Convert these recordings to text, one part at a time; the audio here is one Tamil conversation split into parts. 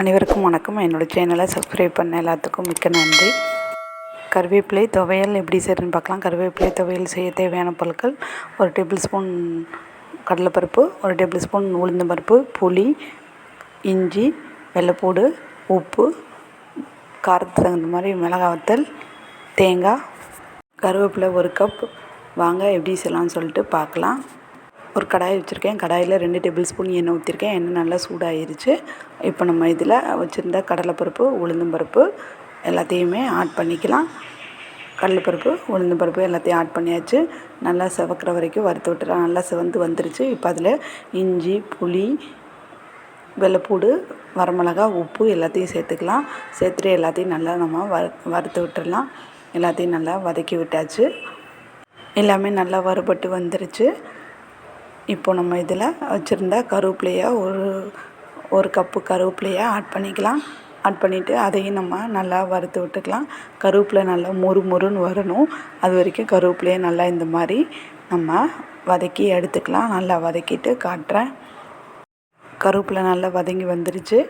அனைவருக்கும் வணக்கம். என்னோடய சேனலை சப்ஸ்கிரைப் பண்ண எல்லாத்துக்கும் மிக்க நன்றி. கருவேப்பிலை துவையல் எப்படி செய்யறதுன்னு பார்க்கலாம். கருவேப்பிலை துவையல் செய்ய தேவையான பொருட்கள் ஒரு டேபிள் ஸ்பூன் கடலைப்பருப்பு ஒரு டேபிள் ஸ்பூன் உளுந்தம்பருப்பு புளி இஞ்சி வெள்ளைப்பூடு உப்பு காரத்துக்கு தகுந்த மாதிரி மிளகா வத்தல் தேங்காய் கருவேப்பிலை ஒரு கப் வாங்க எப்படி செய்யலாம்னு சொல்லிட்டு பார்க்கலாம். ஒரு கடாய் வச்சுருக்கேன். கடாயில் ரெண்டு டேபிள் ஸ்பூன் எண்ணெய் ஊற்றிருக்கேன். எண்ணெய் நல்லா சூடாயிருச்சு. இப்போ நம்ம இதில் வச்சுருந்த கடலைப்பருப்பு உளுந்தம்பருப்பு எல்லாத்தையுமே ஆட் பண்ணிக்கலாம். கடலைப்பருப்பு உளுந்தம்பருப்பு எல்லாத்தையும் ஆட் பண்ணியாச்சு. நல்லா செவக்கிற வரைக்கும் வறுத்து விட்டுறேன் நல்லா செவந்து வந்துருச்சு. இப்போ அதில் இஞ்சி புளி வெள்ளைப்பூடு வரமிளகா உப்பு எல்லாத்தையும் சேர்த்துக்கலாம். சேர்த்துட்டு எல்லாத்தையும் நல்லா நம்ம வறு வறுத்து விட்டுடலாம் எல்லாத்தையும் நல்லா வதக்கி விட்டாச்சு. எல்லாமே நல்லா வறுபட்டு வந்துருச்சு. இப்போ நம்ம இதில் வச்சுருந்த கருவேப்பிலையை ஒரு ஒரு கப்பு கருவேப்பிலையை ஆட் பண்ணிக்கலாம். ஆட் பண்ணிவிட்டு அதையும் நம்ம நல்லா வறுத்து விட்டுக்கலாம். கருவேப்பிலை நல்லா மொறு மொறுன்னு வரணும். அது வரைக்கும் கருவேப்பிலையை நல்லா இந்த மாதிரி நம்ம வதக்கி எடுத்துக்கலாம். நல்லா வதக்கிட்டு காட்டுறேன். கருவேப்பிலை நல்லா வதங்கி வந்துருச்சு.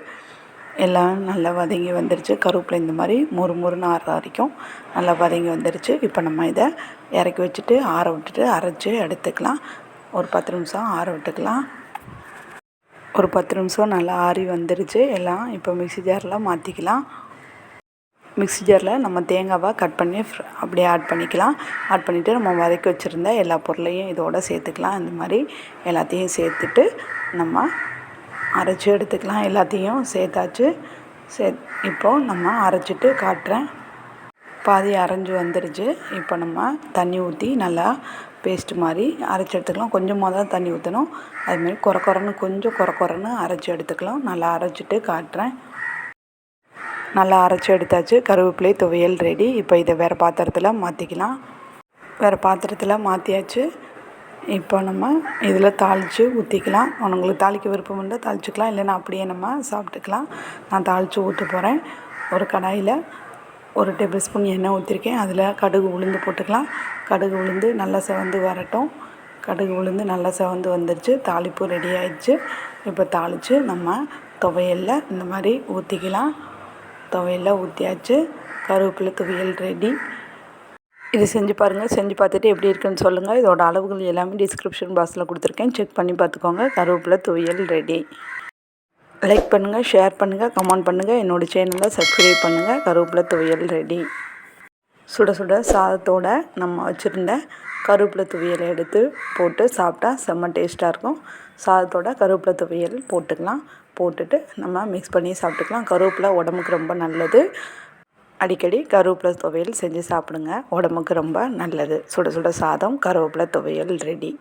எல்லாம் நல்லா வதங்கி வந்துருச்சு. கருவேப்பிலை இந்த மாதிரி மொறு மொறுன்னு ஆறுற வரைக்கும் நல்லா வதங்கி வந்துருச்சு. இப்போ நம்ம இதை இறக்கி வச்சுட்டு ஆற விட்டுட்டு அரைச்சி எடுத்துக்கலாம். ஒரு பத்து நிமிஷம் ஆற விட்டுக்கலாம். ஒரு பத்து நிமிஷம் நல்லா ஆறி வந்துருச்சு. எல்லாம் இப்போ மிக்ஸி ஜாரில் மாற்றிக்கலாம் மிக்சி ஜாரில் நம்ம தேங்காவை கட் பண்ணி அப்படியே ஆட் பண்ணிக்கலாம். ஆட் பண்ணிவிட்டு நம்ம வதக்கி வச்சுருந்த எல்லா பொருளையும் இதோட சேர்த்துக்கலாம். இந்த மாதிரி எல்லாத்தையும் சேர்த்துட்டு நம்ம அரைச்சி எடுத்துக்கலாம். எல்லாத்தையும் சேர்த்தாச்சு. சே இப்போது நம்ம அரைச்சிட்டு காட்டுறேன். பாதி அரைஞ்சி வந்துடுச்சு இப்போ நம்ம தண்ணி ஊற்றி நல்லா பேஸ்ட்டு மாதிரி அரைச்சி எடுத்துக்கலாம். கொஞ்சமாக தான் தண்ணி ஊற்றணும் அதுமாரி குற குறன்னு கொஞ்சம் குற குறன்னு அரைச்சி எடுத்துக்கலாம். நல்லா அரைச்சிட்டு காட்டுறேன். நல்லா அரைச்சி எடுத்தாச்சு. கருவேப்பிலை துவையல் ரெடி இப்போ இதை வேறு பாத்திரத்தில் மாற்றிக்கலாம் வேறு பாத்திரத்தில் மாற்றியாச்சு இப்போ நம்ம இதில் தாளித்து ஊற்றிக்கலாம் உங்களுக்கு தாளிக்க விருப்பம் இருந்தால் தாளிச்சிக்கலாம். இல்லைன்னா அப்படியே நம்ம சாப்பிட்டுக்கலாம். நான் தாளித்து ஊற்ற போகிறேன் ஒரு கடாயில் ஒரு டேபிள் ஸ்பூன் எண்ணெய் ஊற்றிருக்கேன் அதில் கடுகு உளுந்து போட்டுக்கலாம். கடுகு உளுந்து நல்லா செவந்து வரட்டும். கடுகு உளுந்து நல்லா செவந்து வந்துருச்சு. தாளிப்பு ரெடி ஆயிடுச்சு. இப்போ தாளித்து நம்ம துவையலில் இந்த மாதிரி ஊற்றிக்கலாம் துவையலில் ஊற்றியாச்சு கருவேப்பிலை துவையல் ரெடி இது செஞ்சு பாருங்கள் செஞ்சு பார்த்துட்டு எப்படி இருக்குன்னு சொல்லுங்கள் இதோட அளவுகள் எல்லாமே டிஸ்கிரிப்ஷன் பாக்ஸில் கொடுத்துருக்கேன். செக் பண்ணி பார்த்துக்கோங்க. கருவேப்பிலை துவையல் ரெடி லைக் பண்ணுங்கள் ஷேர் பண்ணுங்கள் கமெண்ட் பண்ணுங்கள் என்னோடய சேனலை சப்ஸ்கிரைப் பண்ணுங்கள் கருவேப்பிலை துவையல் ரெடி சுட சுட சாதத்தோடு நம்ம வச்சுருந்த கருவேப்பிலை துவையலை எடுத்து போட்டு சாப்பிட்டா செம்ம டேஸ்ட்டாக இருக்கும். சாதத்தோட கருவேப்பிலை துவையல் போட்டுக்கலாம். போட்டுட்டு நம்ம மிக்ஸ் பண்ணி சாப்பிட்டுக்கலாம். கருவேப்பிலை உடம்புக்கு ரொம்ப நல்லது. அடிக்கடி கருவேப்பிலை துவையல் செஞ்சு சாப்பிடுங்க. உடம்புக்கு ரொம்ப நல்லது. சுட சுட சாதம் கருவேப்பிலை துவையல் ரெடி